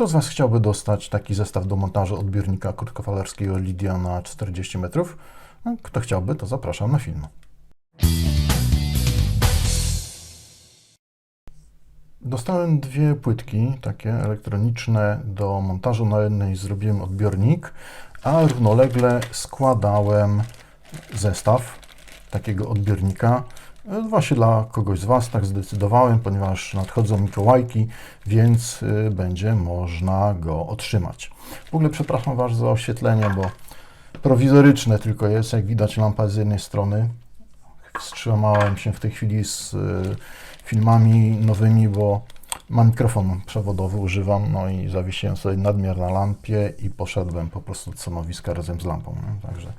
Kto z Was chciałby dostać taki zestaw do montażu odbiornika krótkofalerskiego Lydia na 40 metrów? No, Kto chciałby, to zapraszam na film. Dostałem dwie płytki, takie elektroniczne do montażu. Na jednej zrobiłem odbiornik, a równolegle składałem zestaw takiego odbiornika. E, Właśnie dla kogoś z Was tak zdecydowałem, ponieważ nadchodzą Mikołajki, więc y, będzie można go otrzymać. W ogóle przepraszam Was za oświetlenie, bo prowizoryczne tylko jest. Jak widać, lampa z jednej strony. Wstrzymałem się w tej chwili z y, filmami nowymi, bo mam mikrofon przewodowy, używam, no i zawiesiłem sobie nadmiar na lampie i poszedłem po prostu do stanowiska razem z lampą. Nie? Także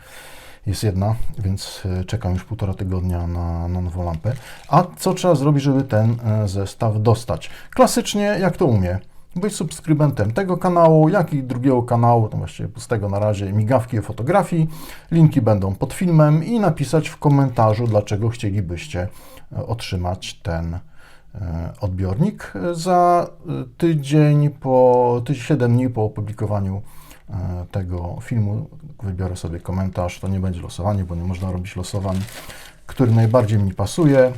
jest jedna, więc y, czekam już półtora tygodnia na, na nową lampę. A co trzeba zrobić, żeby ten e, zestaw dostać? Klasycznie, jak to umie. Być subskrybentem tego kanału, jak i drugiego kanału, to właściwie pustego na razie, migawki o fotografii. Linki będą pod filmem i napisać w komentarzu, dlaczego chcielibyście e, otrzymać ten e, odbiornik. Za e, tydzień, po ty- 7 dni po opublikowaniu e, tego filmu wybiorę sobie komentarz. To nie będzie losowanie, bo nie można robić losowań, który najbardziej mi pasuje.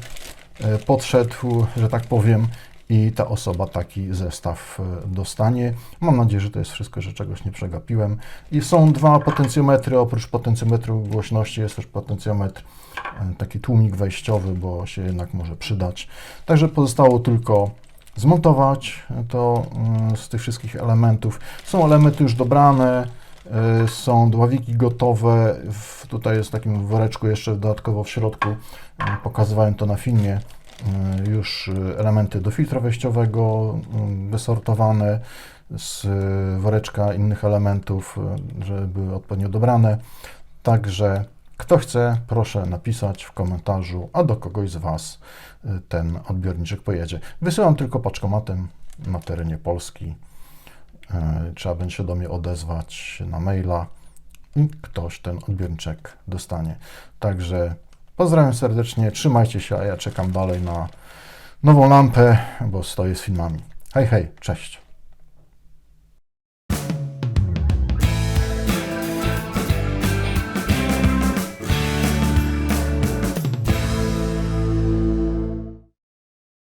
E, Podszedł, że tak powiem, i ta osoba taki zestaw e, dostanie. Mam nadzieję, że to jest wszystko, że czegoś nie przegapiłem. I są dwa potencjometry. Oprócz potencjometru głośności jest też potencjometr, e, taki tłumik wejściowy, bo się jednak może przydać. Także pozostało tylko zmontować to mm, z tych wszystkich elementów. Są elementy już dobrane, y, są dławiki gotowe. Tutaj jest w takim woreczku jeszcze dodatkowo w środku. y, Pokazywałem to na filmie. y, Już elementy do filtra wejściowego wysortowane z woreczka innych elementów, żeby były odpowiednio dobrane. Także kto chce, proszę napisać w komentarzu, a do kogoś z Was y, ten odbiorniczek pojedzie. Wysyłam tylko paczkomatem na terenie Polski. Y, Trzeba będzie się do mnie odezwać na maila i ktoś ten odbiorniczek dostanie. Także pozdrawiam serdecznie, trzymajcie się, a ja czekam dalej na nową lampę, bo stoję z filmami. Hej, hej, cześć.